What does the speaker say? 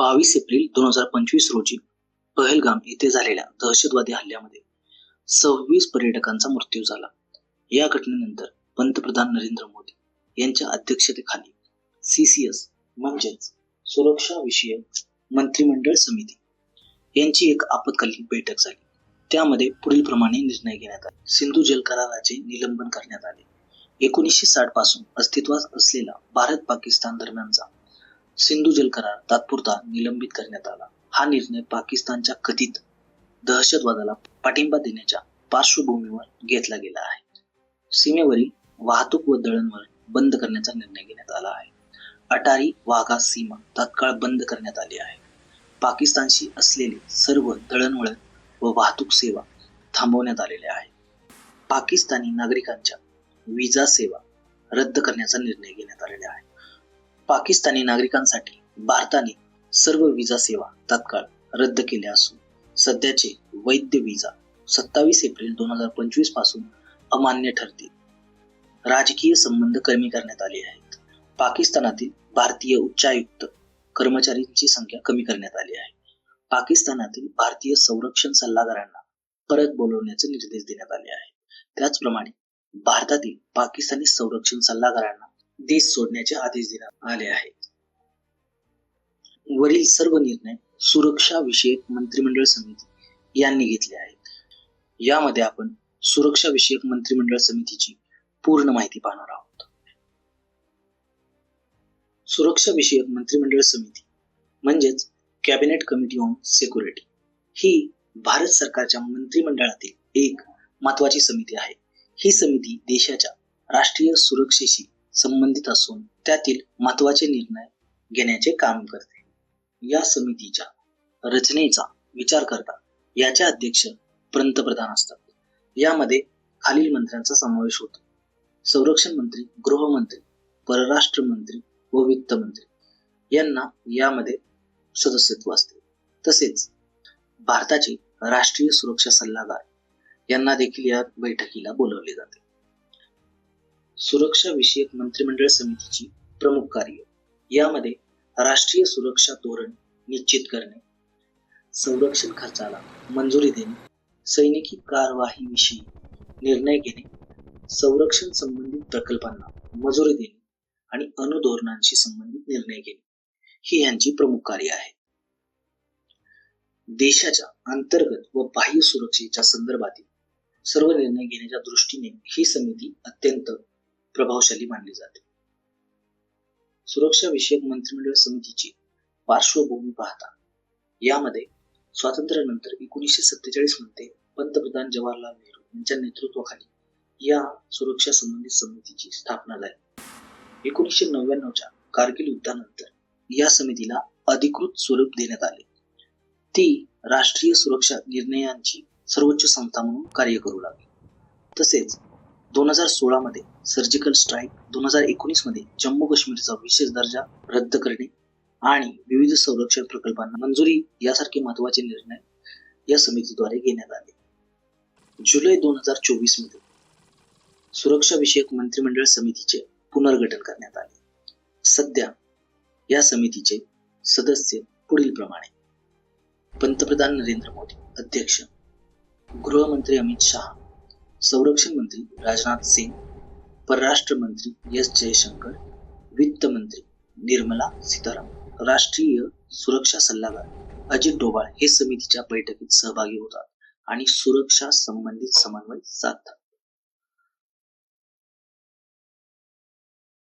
बावीस एप्रिल दोन हजार पंचवीस रोजी पहलगाम येथे झालेल्या दहशतवादी हल्ल्यामध्ये सव्वीस पर्यटकांचा मृत्यू झाला. या घटनेनंतर पंतप्रधान नरेंद्र मोदी यांच्या अध्यक्षतेखाली सीसीएस म्हणजेच सुरक्षा विषयक मंत्रिमंडळ समिती यांची एक आपत्कालीन बैठक झाली. त्यामध्ये पुढील प्रमाणे निर्णय घेण्यात आले. सिंधू जल कराराचे निलंबन करण्यात आले. एकोणीसशे साठपासून अस्तित्वात असलेला भारत पाकिस्तान दरम्यानचा सिंधू जल करार तात्पुरता निलंबित करण्यात आला. हा निर्णय पाकिस्तानच्या कथित दहशतवादाला पाठिंबा देण्याच्या पार्श्वभूमीवर घेतला गेला आहे. सीमेवरील वाहतूक व दळणवळण बंद करण्याचा निर्णय घेण्यात आला आहे. अटारी वाघा सीमा तात्काळ बंद करण्यात आली आहे. पाकिस्तानशी असलेली सर्व दळणवळण व वाहतूक सेवा थांबवण्यात आलेल्या आहे. पाकिस्तानी नागरिकांच्या विजा सेवा रद्द करण्याचा निर्णय घेण्यात आलेला आहे. पाकिस्तानी नागरिकांसाठी भारताने सर्व विजा सेवा तात्काळ रद्द केल्या असून सध्याचे वैध विजा सत्तावीस एप्रिल दोन हजार पंचवीसपासून अमान्य ठरतील. राजकीय संबंध कमी करण्यात आले आहेत. पाकिस्तानातील भारतीय उच्चायुक्त कर्मचाऱ्यांची संख्या कमी करण्यात आली आहे. पाकिस्तानातील भारतीय संरक्षण सल्लागारांना परत बोलवण्याचे निर्देश देण्यात आले आहेत. त्याचप्रमाणे भारतातील पाकिस्तानी संरक्षण सल्लागारांना देश सोडण्याचे आदेश देण्यात आले आहेत. वरील सर्व निर्णय सुरक्षा विषयक मंत्रिमंडळ समिती यांनी घेतले आहेत. यामध्ये आपण सुरक्षा विषयक मंत्रिमंडळ समितीची पूर्ण माहिती पाहणार आहोत. सुरक्षा विषयक मंत्रिमंडळ समिती म्हणजेच कॅबिनेट कमिटी ऑन सिक्युरिटी ही भारत सरकारच्या मंत्रिमंडळातील एक महत्वाची समिती आहे. ही समिती देशाच्या राष्ट्रीय सुरक्षेशी संबंधित असून त्यातील महत्त्वाचे निर्णय घेण्याचे काम करते. या समितीच्या रचनेचा विचार करता याचे अध्यक्ष पंतप्रधान असतात. यामध्ये खालील मंत्र्यांचा समावेश होतो. संरक्षण मंत्री गृहमंत्री परराष्ट्र मंत्री व वित्त मंत्री यांना यामध्ये सदस्यत्व असते. तसेच भारताचे राष्ट्रीय सुरक्षा सल्लागार यांना देखील या बैठकीला बोलवले जाते. सुरक्षा विषयक मंत्रिमंडळ समितीची प्रमुख कार्य. यामध्ये राष्ट्रीय सुरक्षा धोरण निश्चित करणे संरक्षण खर्चाला मंजुरी देणे सैनिकी कारवाहीविषयी निर्णय घेणे संरक्षण संबंधित प्रकल्पांना मंजुरी देणे आणि अनुधोरणांशी संबंधित निर्णय घेणे. ही यांची प्रमुख कार्य आहे देशाच्या अंतर्गत व बाह्य सुरक्षेच्या संदर्भातील सर्व निर्णय घेण्याच्या दृष्टीने ही समिती अत्यंत प्रभावशाली मानली जाते. सुरक्षा विषयक मंत्रिमंडळ समितीची पार्श्वभूमी पाहता यामध्ये स्वातंत्र्यानंतर एकोणीसशे सत्तेचाळीसमध्ये पंतप्रधान जवाहरलाल नेहरू यांच्या नेतृत्वाखाली या सुरक्षा संबंधित समितीची स्थापना झाली. एकोणीसशे नव्याण्णवच्या कारगिल युद्धानंतर या समितीला अधिकृत स्वरूप देण्यात आले. ती राष्ट्रीय सुरक्षा निर्णयांची सर्वोच्च संस्था म्हणून कार्य करू लागली. तसेच दोन हजार सोळा मध्ये सर्जिकल स्ट्राईक दोन हजार एकोणीसमध्ये जम्मू काश्मीरचा विशेष दर्जा रद्द करणे आणि विविध संरक्षण प्रकल्पांना मंजुरी यासारखे महत्त्वाचे निर्णय या समितीद्वारे घेण्यात आले. जुलै दोन हजार चोवीसमध्ये सुरक्षा विषयक मंत्रिमंडळ समितीचे पुनर्गठन करण्यात आले. सध्या या समितीचे सदस्य पुढील प्रमाणे पंतप्रधान नरेंद्र मोदी अध्यक्ष गृहमंत्री अमित शहा संरक्षण मंत्री राजनाथ सिंग परराष्ट्र मंत्री एस जयशंकर वित्त मंत्री निर्मला सीतारामन राष्ट्रीय सुरक्षा सल्लागार अजित डोभाळ हे समितीच्या बैठकीत सहभागी होतात आणि सुरक्षा संबंधित समन्वय साधतात.